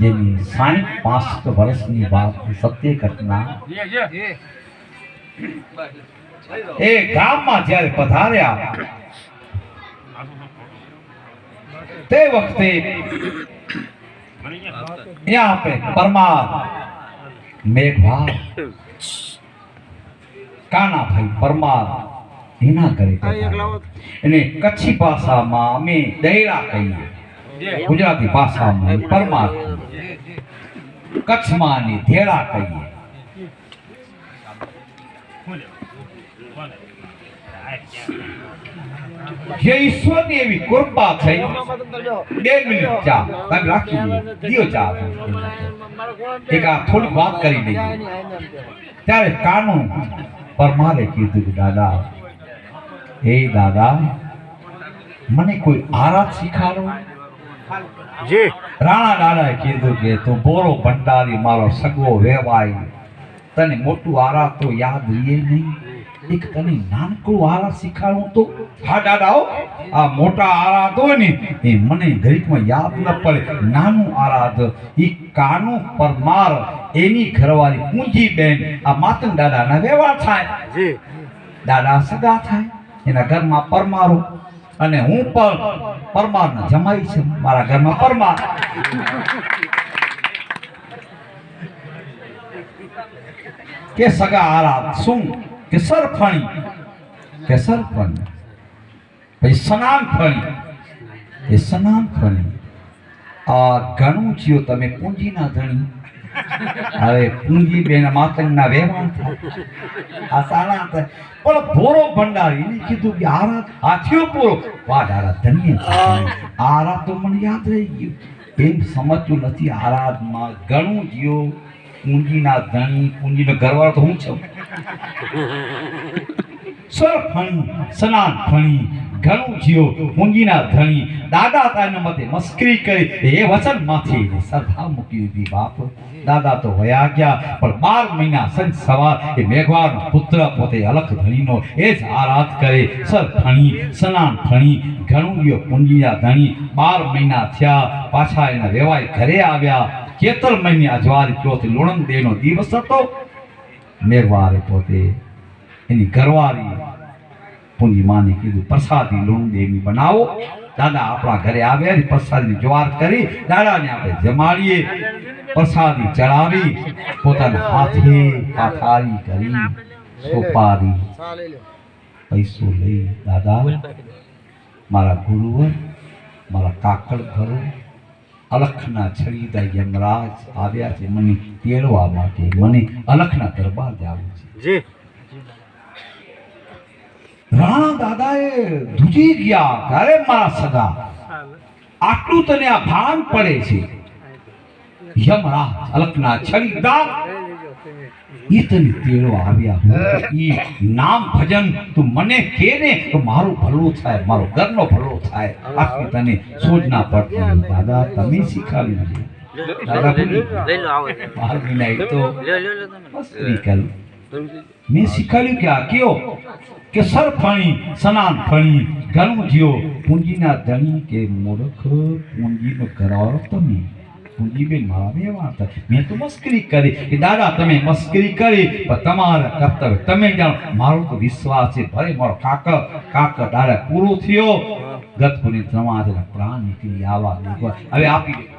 જેની સાઠ પાસઠ વર્ષની વાત સત્ય ઘટના એ ગામમાં જ્યારે પધાર્યા તે વખતે यहाँ पे परमार मेघवार કાનાભાઈ પરમાર એના ઘરે પધાર્યા. એને કચ્છી ભાષામાં અમે દૈડા કહીએ ગુજરાતી ભાષામાં એને પરમાર કહીએ. કચ્છમાં એને કહીએ જે ઈશ્વરની એવી કૃપા થઈ, બે મિનિટ ચા તમે રાખી દો દિયો ચા એક આ થોડીક વાત કરી દે ત્યારે કાનુ પરમારે કીધું કે, દાદા હે દાદા, મને કોઈ આરાધ શીખાડો જી. રાણા દાદાએ કીધું કે તું બોરો ભંડારી મારો સગવો વેવાય તને મોટું આરા તો યાદ રહીએ નહીં. એક તને નાનકડું આરા શીખાડું તો? હા દાદા આ મોટા આરાધ હોય ને એ મને ઘડીકમાં યાદ ન પડે. નાનું આરાધ એ કાનું પરમાર એની ઘરવાળી પૂંજી બેન આ માતન દાદાના વેવા થાય. જી. દાદા સગા થાય. એના ઘરમાં પરમારો. અને હું પણ પરમારના જમાઈ છે. મારા ઘરમાં પરમાર. કે સગા આરા શું? કે સરફણી? કે સરફણી પછી સ્નાન ફણી એ સ્નાન ફણી આ ઘણું જીઓ તમે પૂંજીના ધણી. હવે પૂંજી બેન માતંગના વેવાણ થાય આ હતા પણ ભોરો ભંડારી, એને કીધું કે આરા હાથીઓ પૂરો. વાહ દાદા ધન્ય આરા તો મને યાદ રહી ગયું. એમ સમજતું નથી આરાધમાં ઘણું જીઓ. પૂંજીના ધણી, પૂંજીનો ઘરવાળો તો હું છું. સર ફણી સ્નાન ફણી ઘણું જીઓ મૂંગીના ધણી દાદા તાને મતે મસ્કરી કરી એ વચનમાંથી સરખા મૂકી દીધી. બાપ, દાદા તો વયા ગયા, પણ બાર મહિના સંજ સવાર એ મેઘવાનો પુત્ર પોતે અલખ ધણીનો એ જ આરાધ કરે. સર ધણી, સ્નાન ધણી ઘણું ગયો પૂંજીના ધણી બાર મહિના થયા, પાછા એના વેવાય ઘરે આવ્યા. કેતર મહિને અજવારી ચોથી લુણંદ દેનો દિવસ હતો. મેઘવારે પોતે એની ઘરવાળી પૂંજી માને કીધું, પ્રસાદી લુણ દેવી બનાવો. દાદા આપણા ઘરે આવ્યા ને પ્રસાદની જ્વાર કરી દાદાને આપણે જમાડીએ. પ્રસાદી ચડાવી, પોતાના હાથે પાથારી કરી, સોપારી પૈસો લઈ દાદા, મારા ગુરુવર, મારા કાકડ ઘરો, અલખના છરીદા યમરાજ આવ્યા છે. મને તેડવા માટે, મને અલખના દરબાર જવું છે. જી દાદા દાદાએ ધ્રુજી ગયા ત્યારે મારા સગા આટલું તને આ ભાન પડે છે યમરાજ અલકના છરીદાર એ તને તેડો આવ્યા ઈ નામ ભજન તું મને કે ને તો મારું ભલું થાય મારો ઘરનો ભલો થાય આખી તને સોજના પડતી દાદા તમે શીખાવી દાદા બોલી બાર મહિના તો લ્યો લ્યો મેં શીખવાડ્યું કે આ કયો? કે સર ફણી, સનાન ફણી ઘણું જીઓ, પૂંજીના ધણી કે મૂર્ખ? પૂંજીનો ઘરવાળો તમે. પૂંજીબેન મારા વ્યવહાર મેં તો મસ્કરી કરી. કે દાદા, તમે મસ્કરી કરી, પણ તમારા કર્તવ્ય. તમે જાણો, મારો તો વિશ્વાસ છે. ભલે મારો કાક કાક દાદા પૂરો થયો. ગતપુરી સમાજના પ્રાણ નીકળી આવા હવે આપી દે.